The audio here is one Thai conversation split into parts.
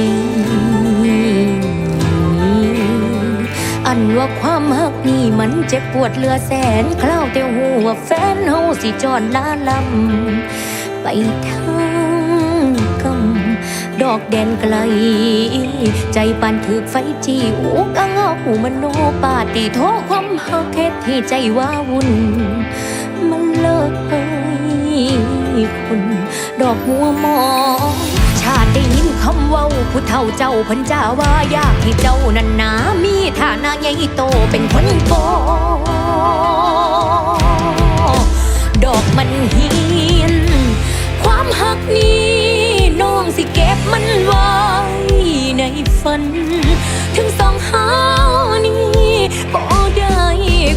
นี้ อันว่าความหักนี่มันเจ็บปวดเลือแสนคราวแต่หัวแฟนเฮาสิจอนลาลำไปทางกำดอกแดนไกล ใจปานถือไฟจีอุกอังเอาหูมโนปาติโทความหักเฮ็ดให้ใจว้าวุ่น มันเลิกเอ้ยคุณดอกหัวหมอชาติได้ยิน คำว้าผู้เฒ่าเจ้าพันจาว่าอยากให้เจ้านั้นนามีฐานะใหญ่โตเป็นคนโตดอกมันเหียนความหักนี้น้องสิเก็บมันไว้ในฝัน ถึงสองหานี้ก็ได้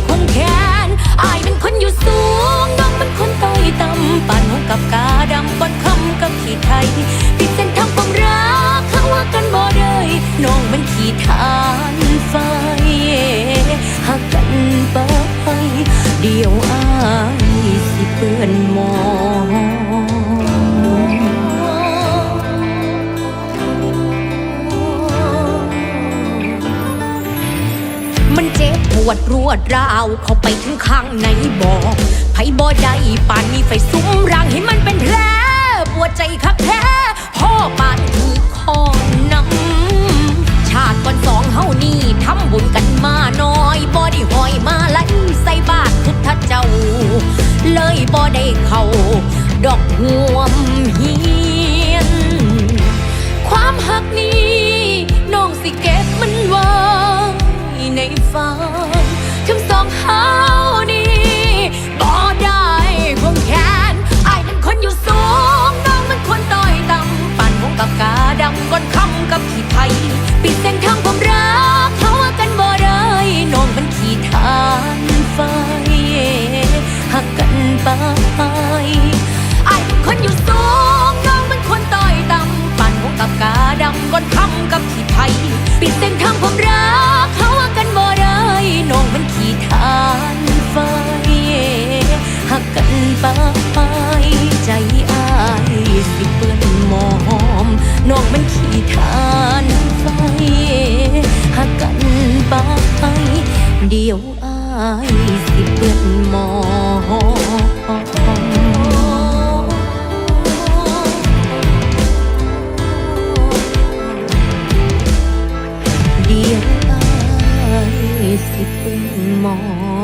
ควงแขนอายเป็นคนอยู่สูงน้องเป็นคนต้อยต่ำปานหัวกับกาดำก้อนคำกับขีดไทย องมันขีดทานไฟหักกันไปเดียวอายสิเปื้อนหมองมันเจ็บปวดรวดราวเข้าไปถึงข้างในบอกไผบ่ได้ป่านมีไฟซุ้มรังให้มันเป็นแผลปวดใจคักแท้ ดอกห่วมเฮียน ความหักนี้ น้องสิเก็บมันไว้ในฝัน ปิดเส้นทางความรักเขาว่ากันบ่ได้น้องมันขีดทานไฟหักกันไปใจอายสิเปื้อนหมอมน้องมันขีดทานไฟหักกันไปเดียวอายสิเปื้อนหมอม เ